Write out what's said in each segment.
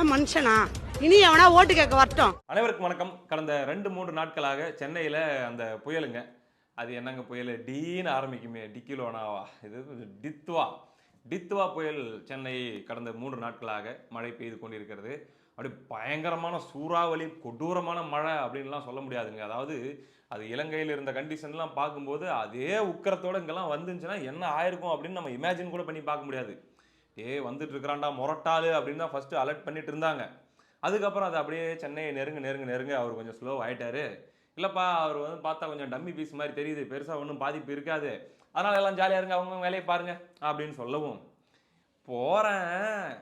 இவங்கெல்லாம் மனுஷனா? இனி எவனா ஓட்டு கேட்க வரட்டும். அனைவருக்கும் வணக்கம். கடந்த ரெண்டு மூன்று நாட்களாக சென்னையில் அந்த புயலுங்க. அது என்னங்க புயல்? டீன்னு ஆரம்பிக்குமே. டிக்கிலோனாவா? இது டித்வா டித்வா புயல் சென்னை கடந்த மூன்று நாட்களாக மழை பெய்து கொண்டிருக்கிறது. அப்படி பயங்கரமான சூறாவளி கொடூரமான மழை அப்படின்லாம் சொல்ல முடியாதுங்க. அதாவது அது இலங்கையில் இருந்த கண்டிஷன்லாம் பார்க்கும்போது அதே உக்கரத்தோடு இங்கெல்லாம் வந்துச்சுன்னா என்ன ஆயிருக்கும் அப்படின்னு நம்ம இமேஜின் கூட பண்ணி பார்க்க முடியாது. ஏ வந்துட்டு இருக்கிறான்டா முரட்டாளு அப்படின்னு தான் ஃபஸ்ட்டு அலர்ட் பண்ணிட்டு இருந்தாங்க. அதுக்கப்புறம் அது அப்படியே சென்னையை நெருங்க நெருங்க நெருங்க அவர் கொஞ்சம் ஸ்லோ ஆயிட்டாரு. இல்லைப்பா அவர் வந்து பார்த்தா கொஞ்சம் டம்மி பீஸ் மாதிரி தெரியுது பெருசாக ஒன்றும் பாதிப்பு இருக்காது. அதனால எல்லாம் ஜாலியாக இருங்க அவங்க வேலையை பாருங்க அப்படின்னு சொல்லவும். போகிறேன்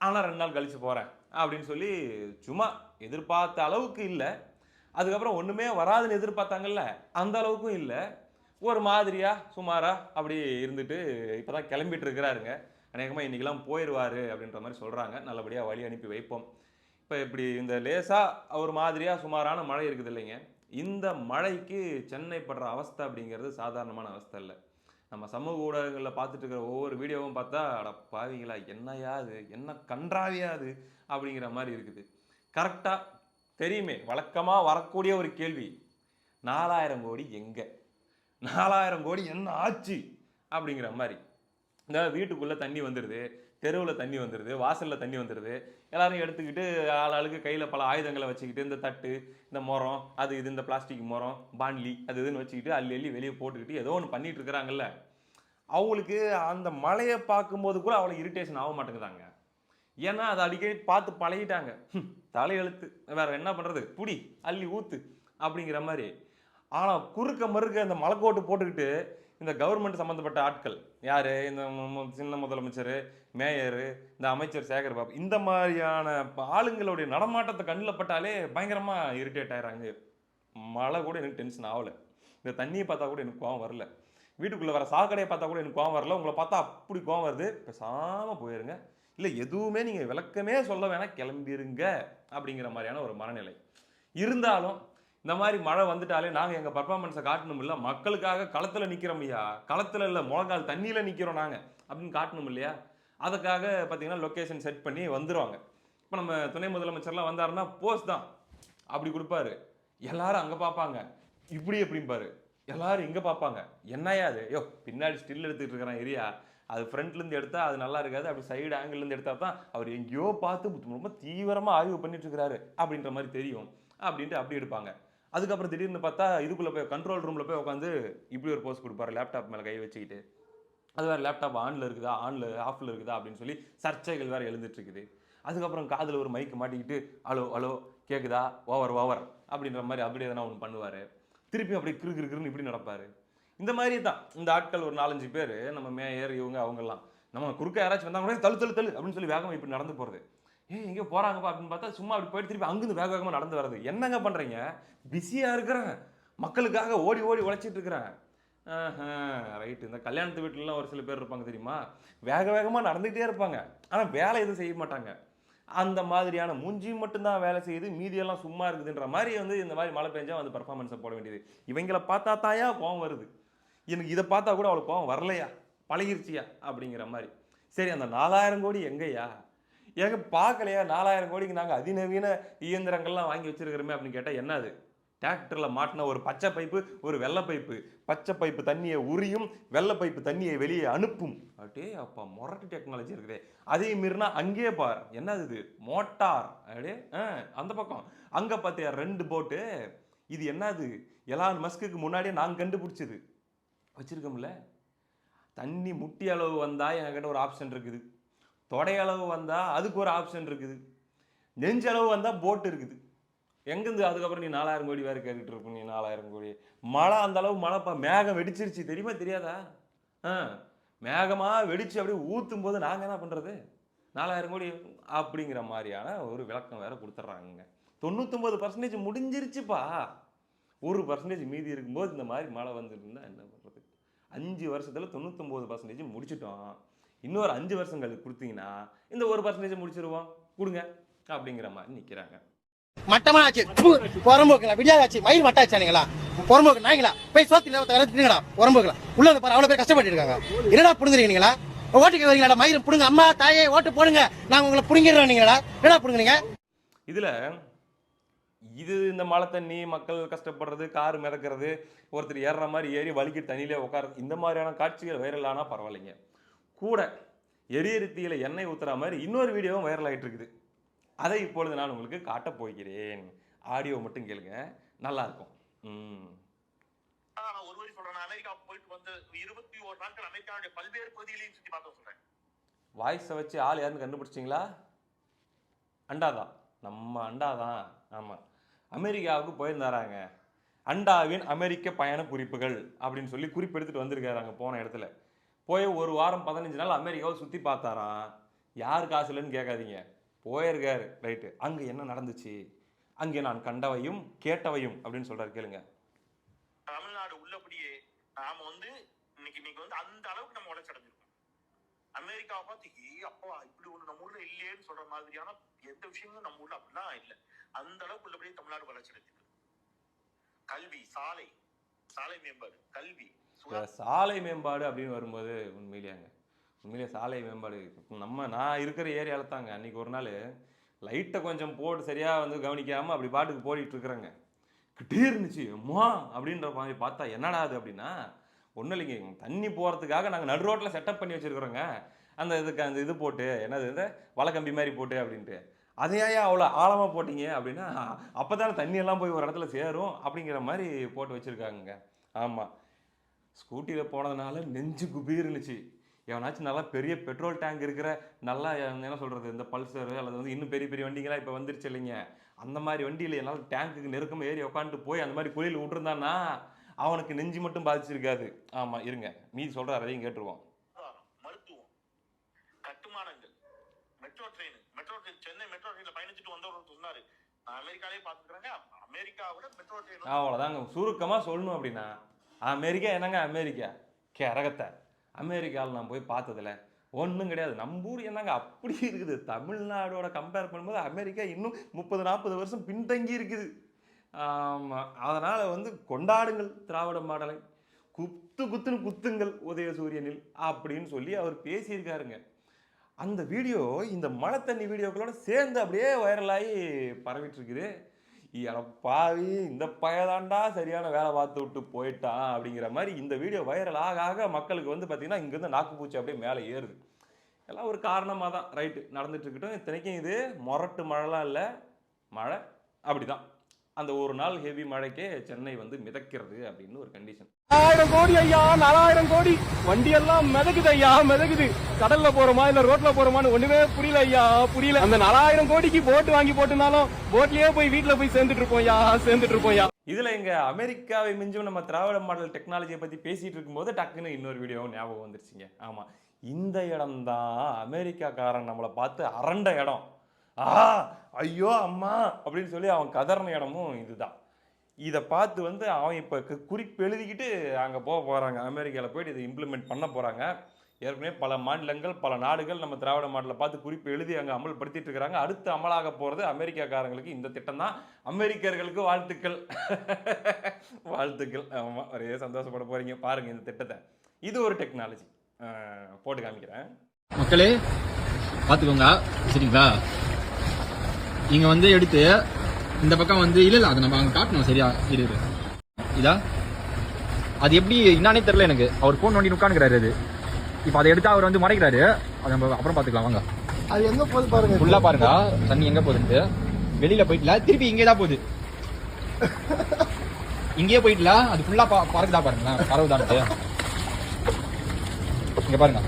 ஆனால் ரெண்டு நாள் கழித்து போகிறேன் அப்படின்னு சொல்லி சும்மா எதிர்பார்த்த அளவுக்கு இல்லை. அதுக்கப்புறம் ஒன்றுமே வராதுன்னு எதிர்பார்த்தாங்கல்ல அந்த அளவுக்கும் இல்லை. ஒரு மாதிரியாக சுமாராக அப்படி இருந்துட்டு இப்போ தான் கிளம்பிட்டு இருக்கிறாருங்க. அநேகமாக இன்னைக்கெல்லாம் போயிடுவாரு அப்படின்ற மாதிரி சொல்கிறாங்க நல்லபடியாக வழி அனுப்பி வைப்போம். இப்போ இப்படி இந்த லேசாக ஒரு மாதிரியாக சுமாரான மழை இருக்குது இல்லைங்க. இந்த மழைக்கு சென்னை படுற அவஸ்தை அப்படிங்கிறது சாதாரணமான அவஸ்தை இல்லை. நம்ம சமூக ஊடகங்களில் பார்த்துட்டு இருக்கிற ஒவ்வொரு வீடியோவும் பார்த்தா அட பாவிங்களா என்னையா அது என்ன கன்றாவியா அது அப்படிங்கிற மாதிரி இருக்குது. கரெக்டாக தெரியுமே வழக்கமாக வரக்கூடிய ஒரு கேள்வி நாலாயிரம் கோடி எங்கே? நாலாயிரம் கோடி என்ன ஆச்சு? அப்படிங்கிற மாதிரி. இந்த வீட்டுக்குள்ளே தண்ணி வந்துடுது தெருவில் தண்ணி வந்துடுது வாசலில் தண்ணி வந்துடுது எல்லாரும் எடுத்துக்கிட்டு ஆள் ஆளுக்கு கையில் பல ஆயுதங்களை வச்சுக்கிட்டு இந்த தட்டு இந்த முறம் அது இது இந்த பிளாஸ்டிக் முறம் பாண்ட்லி அது இதுன்னு வச்சுக்கிட்டு அள்ளி அள்ளி வெளியே போட்டுக்கிட்டு ஏதோ ஒன்று பண்ணிகிட்ருக்குறாங்கல்ல இருக்கிறாங்கல்ல. அவங்களுக்கு அந்த மழையை பார்க்கும்போது கூட அவ்வளோ இரிட்டேஷன் ஆக மாட்டேங்குதாங்க. ஏன்னா அதை அடிக்கடி பார்த்து பழகிட்டாங்க. தலையெழுத்து வேற என்ன பண்ணுறது புடி அள்ளி ஊத்து அப்படிங்கிற மாதிரி. ஆனால் குறுக்க மறுக்க அந்த மலைக்கோட்டு போட்டுக்கிட்டு இந்த கவர்மெண்ட் சம்மந்தப்பட்ட ஆட்கள் யார்? இந்த சின்ன முதலமைச்சர் மேயரு இந்த அமைச்சர் சேகர் பாபு இந்த மாதிரியான ப- ஆளுங்களுடைய நடமாட்டத்தை கண்ணில் பட்டாலே பயங்கரமாக இரிட்டேட் ஆகிறாங்க மழை கூட எனக்கு டென்ஷன் ஆகலை. இந்த தண்ணியை பார்த்தா கூட எனக்கு கோவம் வரல. வீட்டுக்குள்ளே வர சாக்கடையை பார்த்தா கூட எனக்கு கோவம் வரல. உங்களை பார்த்தா அப்படி கோவம் வருது. பேசாமல் போயிருங்க. இல்லை எதுவுமே நீங்கள் விளக்கமே சொல்ல வேணாம். கிளம்பிருங்க அப்படிங்கிற மாதிரியான ஒரு மனநிலை. இருந்தாலும் இந்த மாதிரி மழை வந்துட்டாலே நாங்கள் எங்கள் பர்ஃபார்மன்ஸை காட்டணும் இல்லை. மக்களுக்காக களத்தில் நிற்கிறோம் ஐயா. களத்தில் இல்லை முழங்கால் தண்ணியில் நிற்கிறோம் நாங்கள் அப்படின்னு காட்டணும் இல்லையா? அதுக்காக பார்த்தீங்கன்னா லொக்கேஷன் செட் பண்ணி வந்துருவாங்க. இப்போ நம்ம துணை முதலமைச்சர்லாம் வந்தாருன்னா போஸ்ட் தான். அப்படி கொடுப்பாரு. எல்லாரும் அங்கே பார்ப்பாங்க. இப்படி எப்படிம்பாரு? எல்லாரும் இங்கே பார்ப்பாங்க. என்னையா அது யோ பின்னாடி ஸ்டில் எடுத்துகிட்டு இருக்கிறான் ஏரியா. அது ஃப்ரண்ட்லேருந்து எடுத்தால் அது நல்லா இருக்காது. அப்படி சைடு ஆங்கிள்லேருந்து எடுத்தால் தான் அவர் எங்கேயோ பார்த்து ரொம்ப தீவிரமாக ஆய்வு பண்ணிட்டு இருக்கிறாரு அப்படின்ற மாதிரி தெரியும். அப்படின்ட்டு அப்படி எடுப்பாங்க. அதுக்கப்புறம் திடீர்னு பார்த்தா இதுக்குள்ளே போய் கண்ட்ரோல் ரூமில் போய் உட்காந்து இப்படி ஒரு போஸ்ட் கொடுப்பாரு. லேப்டாப் மேலே கை வச்சுக்கிட்டு. அது வேறு லேப்டாப் ஆனில் இருக்குதா? ஆனில் ஆஃபில் இருக்குதா? அப்படின்னு சொல்லி சர்ச்சைகள் வேறு எழுந்துட்டு இருக்குது. அதுக்கப்புறம் காதில் ஒரு மைக்கு மாட்டிக்கிட்டு அலோ அலோ கேட்குதா ஓவர் ஓவர் அப்படின்ற மாதிரி அப்படி எதனா ஒன்று பண்ணுவார். திருப்பி அப்படி கிரு கிரு கிருன்னு இப்படி நடப்பார். இந்த மாதிரி தான். இந்த ஆட்கள் ஒரு நாலஞ்சு பேர் நம்ம மேயர் இவங்க அவங்கெல்லாம். நம்ம குறுக்க யாராச்சும் வந்தாங்க கூட தள்ளு தள்ளு தள்ளு அப்படின்னு சொல்லி வேகமாக இப்படி நடந்து போகிறது ஏ எங்கே போகிறாங்கப்பா அப்படின்னு பார்த்தா சும்மா அப்படி போயிட்டு திருப்பி அங்கேருந்து வேக வேகமாக நடந்து வர்றது. என்னங்க பண்ணுறீங்க பிஸியாக இருக்கிறேன். மக்களுக்காக ஓடி ஓடி உழைச்சிட்டு இருக்கிறேன். ரைட்டு இந்த கல்யாணத்து வீட்டிலலாம் ஒரு சில பேர் இருப்பாங்க தெரியுமா? வேக வேகமாக நடந்துகிட்டே இருப்பாங்க. ஆனால் வேலை எதுவும் செய்ய மாட்டாங்க. அந்த மாதிரியான மூஞ்சி மட்டும்தான் வேலை செய்யுது. மீதியெல்லாம் சும்மா இருக்குதுன்ற மாதிரி வந்து இந்த மாதிரி மழை பெஞ்சா வந்து பர்ஃபார்மன்ஸை போட வேண்டியது. இவங்கள பார்த்தா தாயா கோவம் வருது. எனக்கு இதை பார்த்தா கூட அவளுக்கு கோவம் வரலையா? பழகிருச்சியா? அப்படிங்கிற மாதிரி. சரி அந்த நாலாயிரம் கோடி எங்கேயா ஏங்க பார்க்கலையா? நாலாயிரம் கோடிக்கு நாங்கள் அதிநவீன இயந்திரங்கள்லாம் வாங்கி வச்சிருக்கிறோமே அப்படின்னு கேட்டால் என்னது டிராக்டரில் மாட்டின ஒரு பச்சை பைப்பு ஒரு வெள்ளை பைப்பு. பச்சை பைப்பு தண்ணியை உரியும் வெள்ளை பைப்பு தண்ணியை வெளியே அனுப்பும். அப்படியே அப்பா மொரட்டு டெக்னாலஜி இருக்குதே. அதே மீறினா அங்கேயே பார். என்னது இது? மோட்டார். அப்படியே ஆ அந்த பக்கம். அங்கே பார்த்தியா ரெண்டு போட்டு. இது என்னது? எலான் மஸ்குக்கு முன்னாடியே நாங்கள் கண்டுபிடிச்சது. வச்சுருக்கோம்ல. தண்ணி முட்டி அளவு வந்தால் என்கிட்ட ஒரு ஆப்ஷன் இருக்குது. தொடை அளவு வந்தால் அதுக்கு ஒரு ஆப்ஷன் இருக்குது. நெஞ்சளவு வந்தால் போட் இருக்குது. எங்கேருந்து அதுக்கப்புறம் நீ நாலாயிரம் கோடி வேறு கேட்டுட்டு இருப்ப நீ நாலாயிரம் கோடி. மழை அந்த அளவு மழைப்பா மேகம் வெடிச்சிருச்சு. தெரியுமா தெரியாதா? ஆ மேகமாக வெடிச்சு அப்படியே ஊற்றும் போது நாங்கள் என்ன பண்ணுறது நாலாயிரம் கோடி அப்படிங்கிற மாதிரியான ஒரு விளக்கம் வேறு கொடுத்துட்றாங்க தொண்ணூத்தொம்பது பர்சன்டேஜ் முடிஞ்சிருச்சுப்பா. ஒரு பர்சன்டேஜ் மீதி இருக்கும்போது இந்த மாதிரி மழை வந்துருந்தா என்ன பண்ணுறது அஞ்சு வருஷத்தில் தொண்ணூத்தொம்பது பர்சன்டேஜ் முடிச்சிட்டோம். இன்னொரு அஞ்சு வருஷங்கள் கொடுத்தீங்கன்னா இந்த ஒரு பர்சன்டேஜ் முடிச்சிருவோம். கொடுங்க. அப்படிங்கிற மாதிரி நிற்கிறாங்க மட்டமாச்சு. புறம்போக்குங்களா விடியாச்சு மயில் மட்டாச்சானுங்களா புறம்போக்கு நாய்ங்களா போய் சோத்துல தின்னுங்கடா புறம்போக்குல. உள்ள பாரு அவ்வளவு பேர் கஷ்டப்பட்டு இருக்காங்க என்னடா புரிஞ்சுருக்கீங்களா ஓட்டு கேட்க வரீங்களா மயிர் புடுங்க. அம்மா தாயே ஓட்டு போடுங்க. நாங்க உங்களை புடுங்கிடுறோம் நீங்களா என்னடா புடுங்குறீங்க? இதுல இது இந்த மழை தண்ணி மக்கள் கஷ்டப்படுறது கார் மிதக்கிறது ஒருத்தர் ஏறுற மாதிரி ஏறி வலிக்கு தண்ணியிலே உட்காருறது இந்த மாதிரியான காட்சிகள் வைரல் ஆனா பரவாயில்லைங்க. கூட எரியரித்தியில எண்ணெய் ஊத்துற மாதிரி இன்னொரு வீடியோவும் வைரல் ஆயிட்டு இருக்குது. அதை இப்பொழுது நான் உங்களுக்கு காட்டப் போகிறேன். ஆடியோ மட்டும் கேளுங்க. நல்லா இருக்கும். ம். ஒரு வரி சொல்றேன். அமெரிக்கா போயிட்டு வந்து இருபத்தி ஒரு நாட்கள் அமெரிக்காவுடைய பல்வேறு பகுதிகளையும் சுத்தி பார்த்து சொல்றேன். வாய்ஸை வச்சு ஆள் யாருன்னு கண்டுபிடிச்சிங்களா அண்டாதான் நம்ம அண்டாதான் ஆமாம் அமெரிக்காவுக்கு போயிருந்தாராங்க. அண்டாவின் அமெரிக்க பயண குறிப்புகள் அப்படின்னு சொல்லி குறிப்பெடுத்துட்டு வந்திருக்காரு அங்கே போன இடத்துல. போய் ஒரு வாரம் பதினஞ்சு நாள் அமெரிக்காவை சுற்றி பார்த்தாராம். யார் காசு இல்லைன்னு கேட்காதீங்க. போயிருக்கார். ரைட்டு. அங்கே என்ன நடந்துச்சு? அங்கே நான் கண்டவையும் கேட்டவையும் அப்படின்னு சொல்றாரு. கேளுங்க. தமிழ்நாடு உள்ளபடியே நாம வந்து இன்னைக்கு இன்னைக்கு வந்து அந்த அளவுக்கு நம்ம வளர்ச்சி அடைஞ்சிருக்கோம். அமெரிக்காவை பார்த்து ஏ அப்பா இப்படி ஒண்ணு நம்ம ஊர்ல இல்லையேன்னு சொல்ற மாதிரியான எந்த விஷயமும் நம்ம ஊர்ல அப்படிலாம் இல்லை. அந்த அளவுக்கு உள்ளபடியே தமிழ்நாடு வளர்ச்சி அடைஞ்சிருக்கு. கல்வி சாலை சாலை மேம்பாடு கல்வி சாலை மேம்பாடு அப்படின்னு வரும்போது உண்மையிலேயாங்க. உண்மையிலே சாலை மேம்பாடு நம்ம நான் இருக்கிற ஏரியாவில் தாங்க. அன்றைக்கி ஒரு நாள் லைட்டை கொஞ்சம் போட்டு சரியாக வந்து கவனிக்காமல் அப்படி பாட்டுக்கு போடிட்டு இருக்கிறேங்க. கிட்டே இருந்துச்சு அம்மா! அப்படின்ற மாதிரி பார்த்தா என்னடா அது அப்படின்னா ஒன்றும் இல்லைங்க. தண்ணி போகிறதுக்காக நாங்கள் நடு ரோட்டில் செட்டப் பண்ணி வச்சுருக்குறோங்க. அந்த இதுக்கு அந்த இது போட்டு என்னது இந்த வலைக்கம்பி மாதிரி போட்டு அப்படின்ட்டு. அதையா அவ்வளோ ஆழமாக போட்டீங்க? அப்படின்னா அப்போ தானே தண்ணியெல்லாம் போய் ஒரு இடத்துல சேரும் அப்படிங்கிற மாதிரி போட்டு வச்சுருக்காங்க ஆமாம் ஸ்கூட்டியில் போனதுனால நெஞ்சு குபீர்னுச்சு எவனாச்சும் நல்லா பெரிய பெட்ரோல் டேங்க் இருக்கிற நல்லா என்ன சொல்கிறது இந்த பல்சர் அல்லது வந்து இன்னும் பெரிய பெரிய வண்டிங்களாம் இப்போ வந்துருச்சு இல்லைங்க. அந்த மாதிரி வண்டியில் என்னால் டேங்க்குக்கு நெருக்கமாக ஏறி உட்காந்துட்டு போய் அந்த மாதிரி குழியில் விட்டுருந்தான்னா அவனுக்கு நெஞ்சு மட்டும் பாதிச்சிருக்காது. ஆமாம் இருங்க. மீதி சொல்கிறார் அதையும் கேட்டுருவோம். மருத்துவம். கட்டுமானங்கள். Metro train. Metro train Chennai metro ட்ரெயின்ல பயணிச்சுட்டு வந்தவர் சொன்னாரு. நான் அமெரிக்காலே பாத்துக்கிறேங்க அமெரிக்காவோட மெட்ரோ ட்ரெயின் அவ்வளோதாங்க சுருக்கமாக சொல்லணும் அப்படின்னா அமெரிக்கா என்னங்க அமெரிக்கா? கரகத்தை அமெரிக்காவில் நான் போய் பார்த்ததில்ல. ஒன்றும் கிடையாது. நம்ம ஊர் என்னங்க அப்படி இருக்குது? தமிழ்நாடோட கம்பேர் பண்ணும்போது அமெரிக்கா இன்னும் முப்பது நாற்பது வருஷம் பின்தங்கி இருக்குது. அதனால் வந்து கொண்டாடுங்கள் திராவிட மாடலை. குத்து குத்துன்னு குத்துங்கள் உதயசூரியனில் அப்படின்னு சொல்லி அவர் பேசியிருக்காருங்க. அந்த வீடியோ இந்த மழை தண்ணி வீடியோக்களோட சேர்ந்து அப்படியே வைரலாகி பரவிட்டு இருக்குது. பாவி இந்த பயதாண்டா சரியான வேலை பார்த்து விட்டு போயிட்டான் அப்படிங்கிற மாதிரி இந்த வீடியோ வைரல் ஆக ஆக மக்களுக்கு வந்து பார்த்தீங்கன்னா இங்கேருந்து நாக்குப்பூச்சி அப்படியே மேலே ஏறுது. எல்லாம் ஒரு காரணமாக தான் ரைட்டு நடந்துட்டு இருக்கட்டும். இத்தனைக்கும் இது மொரட்டு மழைலாம் இல்லை. மழை அப்படிதான். அந்த ஒரு நாள் ஹெவி மழைக்கே சென்னை வந்து மிதக்கிறது அப்படின்னு ஒரு கண்டிஷன் நாலாயிரம் கோடி ஐயா நாலாயிரம் கோடி. வண்டி எல்லாம் மிதக்குது ஐயா மிதக்குது. கடல்ல போறோமா இல்ல ரோட்ல போறோமான்னு ஒண்ணுமே புரியல ஐயா புரியல. அந்த நாலாயிரம் கோடிக்கு போட் வாங்கி போட்டுனாலும் போட்லயே போய் வீட்டுல போய் சேர்ந்துட்டு இருப்போம் ஐயா சேர்ந்துட்டு இருப்போம் ஐயா. இதுல இங்க அமெரிக்காவை மிஞ்சும் நம்ம திராவிட மாடல் டெக்னாலஜியை பத்தி பேசிட்டு இருக்கும்போது டக்குன்னு இன்னொரு வீடியோ ஞாபகம் வந்துருச்சுங்க. ஆமா. இந்த இடம்தான் அமெரிக்காக்காரன் நம்மளை பார்த்து அரண்ட இடம். ஆ ஐயோ அம்மா அப்படின்னு சொல்லி அவன் கதறின இடமும் இதுதான். இதை பார்த்து வந்து அவன் இப்போ குறிப்பு எழுதிக்கிட்டு அங்கே போக போகிறாங்க அமெரிக்காவில் போயிட்டு இதை இம்ப்ளிமெண்ட் பண்ண போகிறாங்க ஏற்கனவே பல மாநிலங்கள் பல நாடுகள் நம்ம திராவிட மாடலை பார்த்து குறிப்பு எழுதி அங்கே அமல்படுத்திட்டு இருக்கிறாங்க. அடுத்து அமலாக போகிறது அமெரிக்காக்காரங்களுக்கு இந்த திட்டம் தான். அமெரிக்கர்களுக்கு வாழ்த்துக்கள். வாழ்த்துக்கள். ஆமாம் ஒரே சந்தோஷப்பட போகிறீங்க பாருங்கள் இந்த திட்டத்தை. இது ஒரு டெக்னாலஜி போட்டு காமிக்கிறேன். மக்களே பார்த்துக்கோங்க. சரிங்களா? நீங்க வந்து எடுத்து இந்த பக்கம் வந்து இல்ல இல்ல அதை நம்ம அங்க காட்டணும் சரியா? இரு. இதா? அது எப்படி என்னானே தெரியல எனக்கு. அவர் போன் நோண்டி உட்காந்துக்கிறாரு அது. இப்போ அதை எடுத்து அவர் வந்து மறைக்கிறாரு. அதை நம்ம அப்புறம் பாத்துக்கலாம் வாங்க. அது எங்க போகுது பாருங்க ஃபுல்லா பாருங்க தண்ணி எங்க போகுதுன்ட்டு. வெளியில போயிட்டுல திருப்பி இங்கே தான் போகுது. இங்கேயே போயிட்டுல அது ஃபுல்லா பறக்குதா பாருங்களேன். பறவுதான்ட்டு. இங்க பாருங்க.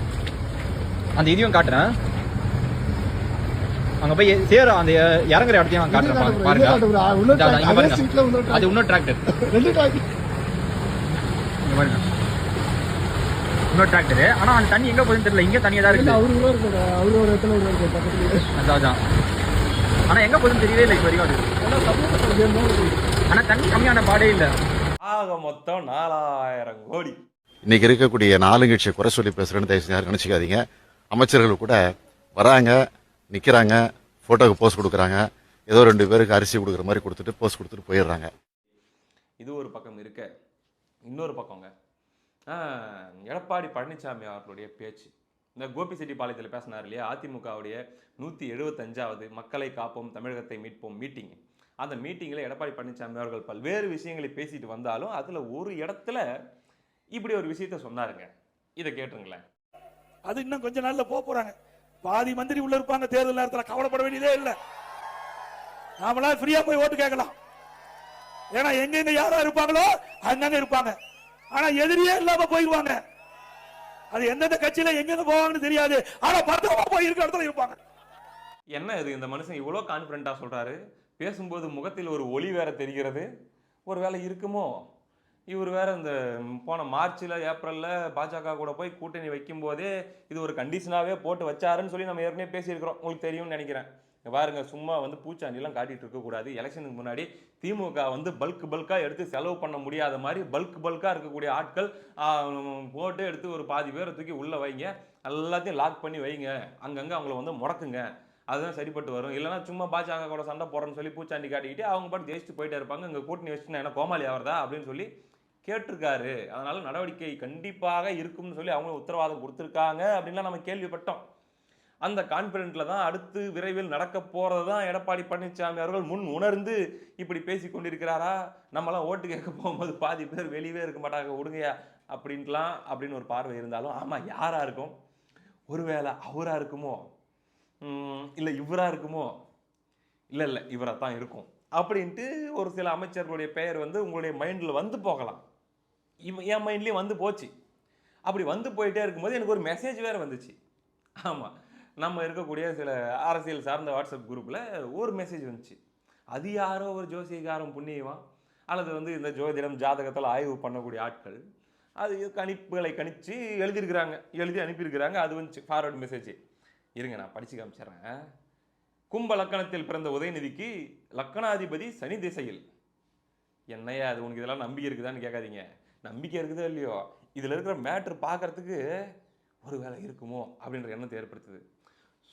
அந்த இதையும் காட்டுறேன். அங்க போய் சேரும் அந்த இறங்குற இடத்தையும் நான் காட்டுறேன் பாருங்க. அது இன்னொரு டிராக்டர் இங்க பாருங்க. இன்னொரு டிராக்டர் ஆனா அந்த தண்ணி எங்க போகுதுன்னு தெரியல. இங்க தண்ணியா தான் இருக்கு. அதான் அதான். ஆனா எங்க போகுதுன்னு தெரியவே இல்லை இப்போ வரைக்கும் அது ஆனா தண்ணி கம்மியான பாடே இல்ல. ஆக மொத்தம் நாலாயிரம் கோடி. இன்னைக்கு இருக்கக்கூடிய நாலுங்கட்சி குறை சொல்லி பேசுறேன்னு தயவு செஞ்சு யாரும் நினைச்சுக்காதீங்க. அமைச்சர்கள் கூட வராங்க. நிக்கிறாங்க போட்டோக்கு போஸ்ட் கொடுக்குறாங்க ஏதோ ரெண்டு பேருக்கு அரிசி கொடுக்குற மாதிரி கொடுத்துட்டு போஸ்ட் கொடுத்துட்டு போயிடுறாங்க. இது ஒரு பக்கம் இருக்க இன்னொரு பக்கங்க. எடப்பாடி பழனிசாமி அவர்களுடைய பேச்சு. இந்த கோபிசெட்டிப்பாளையத்தில் பேசினார் இல்லையா? அதிமுகவுடைய நூற்றி எழுபத்தஞ்சாவது மக்களை காப்போம் தமிழகத்தை மீட்போம் மீட்டிங் அந்த மீட்டிங்கில் எடப்பாடி பழனிசாமி அவர்கள் பல்வேறு விஷயங்களை பேசிட்டு வந்தாலும் அதில் ஒரு இடத்துல இப்படி ஒரு விஷயத்த சொன்னாருங்க. இதை கேட்டுருங்களேன். அது இன்னும் கொஞ்ச நாள்ல போக போறாங்க. பாதி மந்திரி உள்ள இருப்பாங்க தேர்தல் நேரத்தில். கவலைப்பட வேண்டியதே இல்லை. நாமளா ஃப்ரீயா போய் ஓட்டு கேட்கலாம். ஏன்னா எங்கெங்க யாரா இருப்பாங்களோ அங்கங்க இருப்பாங்க. ஆனா எதிரியே இல்லாம போயிடுவாங்க அது எந்தெந்த கட்சியில எங்கெங்க போவாங்கன்னு தெரியாது. ஆனா பத்திரமா போய் இருக்கிற இடத்துல இருப்பாங்க. என்ன இது? இந்த மனுஷன் இவ்வளோ கான்ஃபிடென்ட்டாக சொல்கிறாரு பேசும்போது முகத்தில் ஒரு ஒளி வேற தெரிகிறது. ஒரு வேலை இருக்குமோ? இவர் வேற இந்த போன மார்ச்சில் ஏப்ரலில் பாஜக கூட போய் கூட்டணி வைக்கும்போதே இது ஒரு கண்டிஷனாகவே போட்டு வச்சாருன்னு சொல்லி நம்ம ஏற்கனவே பேசியிருக்கிறோம். உங்களுக்கு தெரியும்னு நினைக்கிறேன். பாருங்க சும்மா வந்து பூச்சாண்டிலாம் காட்டிட்டு இருக்கக்கூடாது எலெக்ஷனுக்கு முன்னாடி திமுக வந்து பல்க் பல்காக எடுத்து செலவு பண்ண முடியாத மாதிரி பல்க் பல்காக இருக்கக்கூடிய ஆட்கள் போட்டு எடுத்து ஒரு பாதி பேரை தூக்கி உள்ளே வைங்க. எல்லாத்தையும் லாக் பண்ணி வைங்க. அங்கங்கே அவங்கள வந்து முடக்குங்க. அதுதான் சரிப்பட்டு வரும். இல்லைன்னா சும்மா பாஜக கூட சண்டை போடுறேன்னு சொல்லி பூச்சாண்டி காட்டிக்கிட்டு அவங்க பாட்டு ஜெயிச்சுட்டு போயிட்டே இருப்பாங்க. இங்கே கூட்டணி வச்சுன்னா என்ன கோமாளி ஆகிறதா அப்படின்னு சொல்லி கேட்டிருக்காரு. அதனால் நடவடிக்கை கண்டிப்பாக இருக்கும்னு சொல்லி அவங்க உத்தரவாதம் கொடுத்துருக்காங்க அப்படின்லாம் நம்ம கேள்விப்பட்டோம். அந்த கான்ஃபிடென்ட்டில் தான் அடுத்து விரைவில் நடக்க போகிறது தான் எடப்பாடி பழனிசாமி அவர்கள் முன் உணர்ந்து இப்படி பேசி கொண்டிருக்கிறாரா? நம்மளாம் ஓட்டு கேட்க போகும்போது பாதி பேர் வெளியவே இருக்க மாட்டாங்க விடுங்கயா அப்படின்ட்டுலாம் அப்படின்னு ஒரு பார்வை இருந்தாலும் ஆமாம் யாராக இருக்கும்? ஒருவேளை அவராக இருக்குமோ? இல்லை இவராக இருக்குமோ? இல்லை இல்லை இவராக தான் இருக்கும். அப்படின்ட்டு ஒரு சில அமைச்சர்களுடைய பெயர் வந்து உங்களுடைய மைண்டில் வந்து போகலாம். என் மைண்ட்லேயும் வந்து போச்சு. அப்படி வந்து போயிட்டே இருக்கும்போது எனக்கு ஒரு மெசேஜ் வேறு வந்துச்சு. ஆமாம் நம்ம இருக்கக்கூடிய சில அரசியல் சார்ந்த வாட்ஸ்அப் குரூப்பில் ஒரு மெசேஜ் வந்துச்சு. அது யாரோ ஒரு ஜோசியக்காரன் புண்ணியவான் அல்லது வந்து இந்த ஜோதிடம் ஜாதகத்தில் ஆய்வு பண்ணக்கூடிய ஆட்கள் அது கணிப்புகளை கணித்து எழுதியிருக்கிறாங்க. எழுதி அனுப்பியிருக்கிறாங்க. அது வந்துச்சு ஃபார்வர்டு மெசேஜ் இருங்க நான் படித்து காமிச்சிடுறேன். கும்ப லக்கணத்தில் பிறந்த உதயநிதிக்கு லக்கணாதிபதி சனி திசையில். என்னையா அது உனக்கு இதெல்லாம் நம்பி இருக்குதான்னு கேட்காதீங்க. நம்பிக்கை இருக்குதோ இல்லையோ? இதில் இருக்கிற மேட்ரு பார்க்கறதுக்கு ஒரு வேலை இருக்குமோ? அப்படின்ற எண்ணத்தை ஏற்படுத்துது.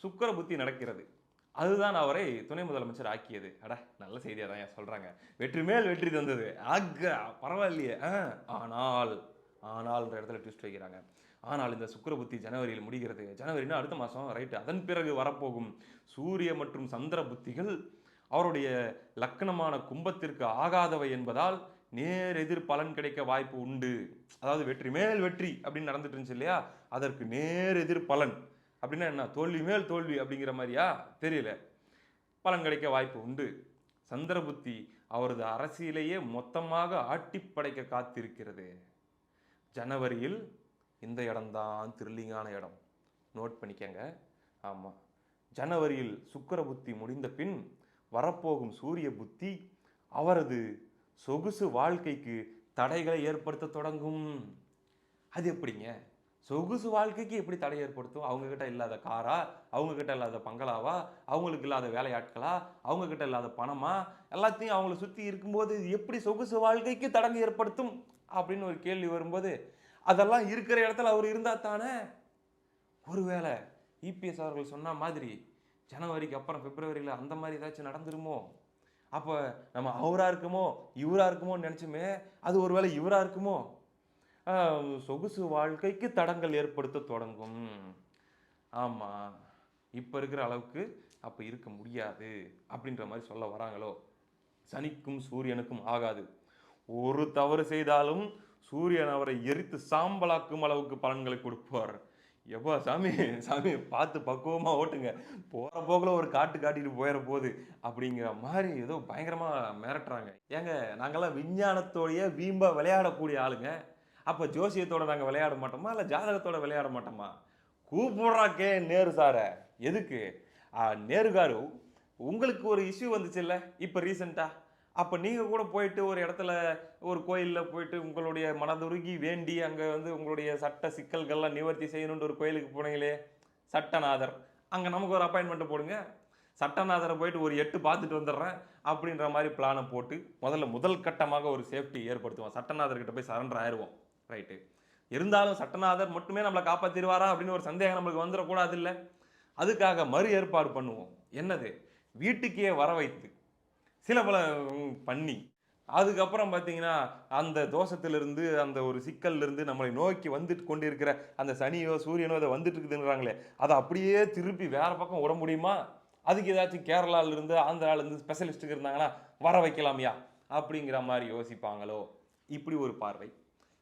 சுக்கிர புத்தி நடக்கிறது. அதுதான் அவரை துணை முதலமைச்சர் ஆக்கியது. அட நல்ல செய்தியாக தான் ஏன் சொல்கிறாங்க வெற்றி மேல் வெற்றி தந்தது ஆக பரவாயில்லையே. ஆ, ஆனால் ஆனால்ன்ற இடத்துல ட்விஸ்ட் வைக்கிறாங்க. ஆனால் இந்த சுக்கிர புத்தி ஜனவரியில் முடிகிறது. ஜனவரினா அடுத்த மாதம் ரைட்டு அதன் பிறகு வரப்போகும் சூரிய மற்றும் சந்திர புத்திகள் அவருடைய லக்கணமான கும்பத்திற்கு ஆகாதவை என்பதால் நேர் எதிர் பலன் கிடைக்க வாய்ப்பு உண்டு. அதாவது வெற்றி மேல் வெற்றி அப்படின்னு நடந்துட்டு இருந்துச்சு இல்லையா? அதற்கு நேர் எதிர் பலன். அப்படின்னா என்ன? தோல்வி மேல் தோல்வி அப்படிங்கிற மாதிரியா? தெரியல. பலன் கிடைக்க வாய்ப்பு உண்டு. சந்திரபுத்தி அவரது அரசியலையே மொத்தமாக ஆட்டிப்படைக்க காத்திருக்கிறது. ஜனவரியில் இந்த இடம்தான் த்ரில்லிங்கான இடம். நோட் பண்ணிக்கங்க. ஆமாம் ஜனவரியில் சுக்கிர புத்தி முடிந்த பின் வரப்போகும் சூரிய புத்தி அவரது சொகுசு வாழ்க்கைக்கு தடைகளை ஏற்படுத்த தொடங்கும். அது எப்படிங்க? சொகுசு வாழ்க்கைக்கு எப்படி தடை ஏற்படுத்தும்? அவங்கக்கிட்ட இல்லாத காரா? அவங்கக்கிட்ட இல்லாத பங்களாவா? அவங்களுக்கு இல்லாத வேலையாட்களா? அவங்கக்கிட்ட இல்லாத பணமா? எல்லாத்தையும் அவங்கள சுற்றி இருக்கும்போது எப்படி சொகுசு வாழ்க்கைக்கு தடங்கு ஏற்படுத்தும்? அப்படின்னு ஒரு கேள்வி வரும்போது அதெல்லாம் இருக்கிற இடத்துல அவர் இருந்தால் தானே? ஒருவேளை இபிஎஸ் அவர்கள் சொன்ன மாதிரி ஜனவரிக்கு அப்புறம் பிப்ரவரியில் அந்த மாதிரி ஏதாச்சும் நடந்துருமோ? அப்போ நம்ம அவராக இருக்குமோ இவராக இருக்குமோன்னு நினச்சுமே அது ஒருவேளை இவராக இருக்குமோ? சொகுசு வாழ்க்கைக்கு தடங்கள் ஏற்படுத்த தொடங்கும். ஆமாம் இப்போ இருக்கிற அளவுக்கு அப்போ இருக்க முடியாது அப்படின்ற மாதிரி சொல்ல வராங்களோ? சனிக்கும் சூரியனுக்கும் ஆகாது. ஒரு தவறு செய்தாலும் சூரியன் அவரை எரித்து சாம்பலாக்கும் அளவுக்கு பலன்களை கொடுப்பார். எப்பா சாமி சாமி பார்த்து பக்குவமாக ஓட்டுங்க. போகிற போக்கில் ஒரு காட்டு காட்டிட்டு போயிட போகுது அப்படிங்கிற மாதிரி ஏதோ பயங்கரமாக மிரட்டுறாங்க. ஏங்க நாங்கள்லாம் விஞ்ஞானத்தோடையே வீம்பா விளையாடக்கூடிய ஆளுங்க. அப்போ ஜோசியத்தோட நாங்கள் விளையாட மாட்டோமா? இல்லை ஜாதகத்தோட விளையாட மாட்டோமா? கூப்பிடுறா கே நேரு சாரை. எதுக்கு? நேருகாரு உங்களுக்கு ஒரு இஷ்யூ வந்துச்சுல்ல? இப்போ ரீசெண்டாக அப்போ நீங்கள் கூட போயிட்டு ஒரு இடத்துல ஒரு கோயிலில் போயிட்டு உங்களுடைய மனதுருகி வேண்டி அங்கே வந்து உங்களுடைய சட்ட சிக்கல்கள்லாம் நிவர்த்தி செய்யணுன்ற ஒரு கோயிலுக்கு போனீங்களே சட்டநாதர். அங்கே நமக்கு ஒரு அப்பாயின்மெண்ட் போடுங்க. சட்டநாதரை போயிட்டு ஒரு எட்டு பார்த்துட்டு வந்துடுறேன் அப்படின்ற மாதிரி பிளானை போட்டு முதல்ல முதல் கட்டமாக ஒரு சேஃப்டி ஏற்படுத்துவோம். சட்டநாதர்கிட்ட போய் சரண்டர் ஆயிடுவோம் ரைட்டு இருந்தாலும் சட்டநாதர் மட்டுமே நம்மளை காப்பாற்றிடுவாரா அப்படின்னு ஒரு சந்தேகம் நம்மளுக்கு வந்துடக்கூடாது இல்லை. அதுக்காக மறு ஏற்பாடு பண்ணுவோம். என்னது? வீட்டுக்கே வர வைத்து சில பல பண்ணி. அதுக்கப்புறம் பார்த்தீங்கன்னா அந்த தோஷத்திலிருந்து அந்த ஒரு சிக்கல்லிருந்து நம்மளை நோக்கி வந்துட்டு கொண்டிருக்கிற அந்த சனியோ சூரியனோ அதை வந்துட்டு இருக்குதுன்றாங்களே அதை அப்படியே திருப்பி வேறு பக்கம் விட முடியுமா? அதுக்கு ஏதாச்சும் கேரளால இருந்து ஸ்பெஷலிஸ்ட்டுக்கு இருந்தாங்கன்னா வர வைக்கலாமியா அப்படிங்கிற மாதிரி யோசிப்பாங்களோ? இப்படி ஒரு பார்வை.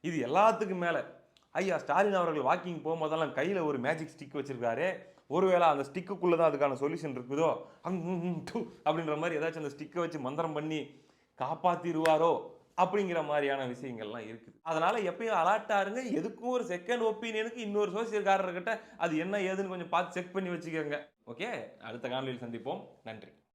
இது எல்லாத்துக்கும் மேலே. ஐயா ஸ்டாலின் அவர்கள் வாக்கிங் போகும்போதெல்லாம் கையில் ஒரு மேஜிக் ஸ்டிக் வச்சுருக்காரு ஒருவேளை அந்த ஸ்டிக்குக்குள்ளே தான் அதுக்கான சொல்யூஷன் இருக்குதோ? அங் அப்படின்ற மாதிரி ஏதாச்சும் அந்த ஸ்டிக்கை வச்சு மந்திரம் பண்ணி காப்பாற்றிடுவாரோ அப்படிங்கிற மாதிரியான விஷயங்கள்லாம் இருக்குது. அதனால எப்பயும் அலர்ட்டாக இருங்க. எதுக்கும் ஒரு செகண்ட் ஒப்பீனியனுக்கு இன்னொரு சோசியல்காரர்கிட்ட அது என்ன ஏதுன்னு கொஞ்சம் பார்த்து செக் பண்ணி வச்சுக்கோங்க. ஓகே அடுத்த காணொலியில் சந்திப்போம். நன்றி.